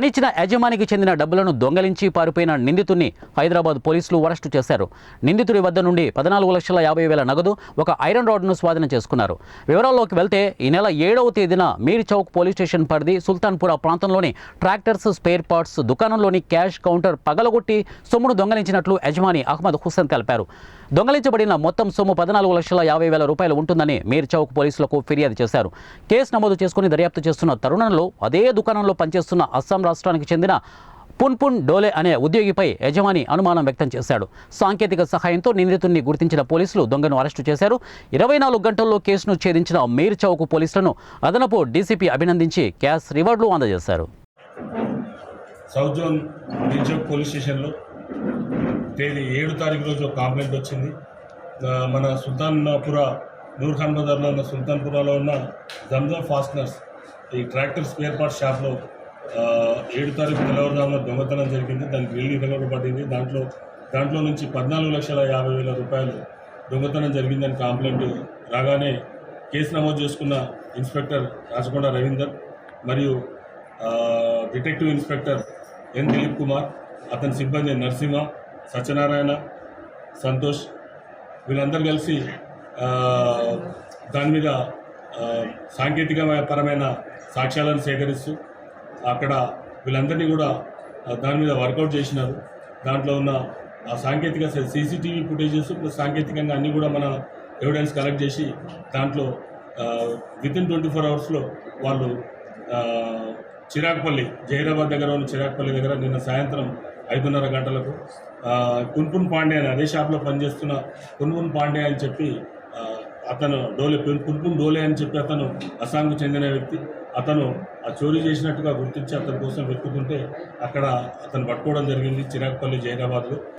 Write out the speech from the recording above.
పనిచ్చిన యజమానికి చెందిన డబ్బులను దొంగలించి పారిపోయిన నిందితుడిని హైదరాబాద్ పోలీసులు అరెస్టు చేశారు. నిందితుడి వద్ద నుండి పద్నాలుగు లక్షల యాభై వేల నగదు ఒక ఐరన్ రాడ్ను స్వాధీనం చేసుకున్నారు. వివరాల్లోకి వెళ్తే ఈ నెల ఏడవ తేదీన మీర్ చౌక్ పోలీస్ స్టేషన్ పరిధి సుల్తాన్పుర ప్రాంతంలోని ట్రాక్టర్స్ స్పేర్ పార్ట్స్ దుకాణంలోని క్యాష్ కౌంటర్ పగలగొట్టి సొమ్మును దొంగలించినట్లు యజమాని అహ్మద్ హుస్సేన్ తెలిపారు. దొంగలించబడిన మొత్తం సొమ్ము పద్నాలుగు లక్షల యాభై వేల రూపాయలు ఉంటుందని మీర్ చౌక్ పోలీసులకు ఫిర్యాదు చేశారు. కేసు నమోదు చేసుకుని దర్యాప్తు చేస్తున్న తరుణంలో అదే దుకాణంలో పనిచేస్తున్న అస్సాం రాష్ట్రానికి చెందిన పున్పున్ డోలే అనే ఉద్యోగిపై యజమాని అనుమానం వ్యక్తం చేశాడు. సాంకేతిక సహాయంతో నిందితుడిని గుర్తించిన పోలీసులు దొంగను అరెస్టు చేశారు. ఇరవై నాలుగు గంటల్లో కేసును ఛేదించిన మీర్ చౌక్ పోలీసులను అదనపు డీసీపీ అభినందించి క్యాష్ రివార్డులు అందజేశారు. సౌత్ జోన్ బీచౌక్ పోలీస్ స్టేషన్లో తేదీ ఏడు తారీఖు రోజు ఒక కాంప్లైంట్ వచ్చింది. మన సుల్తాన్పుర నూర్ ఖాన్ బజార్లో ఉన్న సుల్తాన్పురాలో ఉన్న జంజం ఫాస్ట్నర్స్ ఈ ట్రాక్టర్ స్పేర్ పార్ట్ షాప్లో ఏడు తారీఖు తెల్లవారుజామున దొంగతనం జరిగింది. దానికి వెళ్ళి ఇరగబడింది దాంట్లో దాంట్లో నుంచి పద్నాలుగు లక్షల యాభై వేల రూపాయలు దొంగతనం జరిగిందని కాంప్లైంట్ రాగానే కేసు నమోదు చేసుకున్న ఇన్స్పెక్టర్ రాజకొండ రవీందర్ మరియు detective inspector N Dilip Kumar అతని సిబ్బంది నరసింహ సత్యనారాయణ సంతోష్ వీళ్ళందరూ కలిసి దాని మీద సాంకేతిక పరమైన సాక్ష్యాలను సేకరిస్తూ అక్కడ వీళ్ళందరినీ కూడా దాని మీద వర్కౌట్ చేసినారు. దాంట్లో ఉన్న ఆ సాంకేతిక సీసీటీవీ ఫుటేజెస్ ప్లస్ సాంకేతికంగా అన్నీ కూడా మన ఎవిడెన్స్ కలెక్ట్ చేసి దాంట్లో విత్ ఇన్ ట్వంటీ ఫోర్ అవర్స్లో వాళ్ళు చిరాకుపల్లి జహీరాబాద్ దగ్గర ఉన్న చిరాకుపల్లి దగ్గర నిన్న సాయంత్రం ఐదున్నర గంటలకు కున్పున్ పాండే అని అదే షాప్లో పనిచేస్తున్న కున్పున్ పాండే అని చెప్పి అతను డోలే కున్పున్ డోలే అని చెప్పి అతను అస్సాంకు చెందిన వ్యక్తి. అతను ఆ చోరీ చేసినట్టుగా గుర్తించి అతని కోసం వెతుకుతుంటే అక్కడ అతను పట్టుకోవడం జరిగింది చిరాకుపల్లి జహీరాబాద్లో.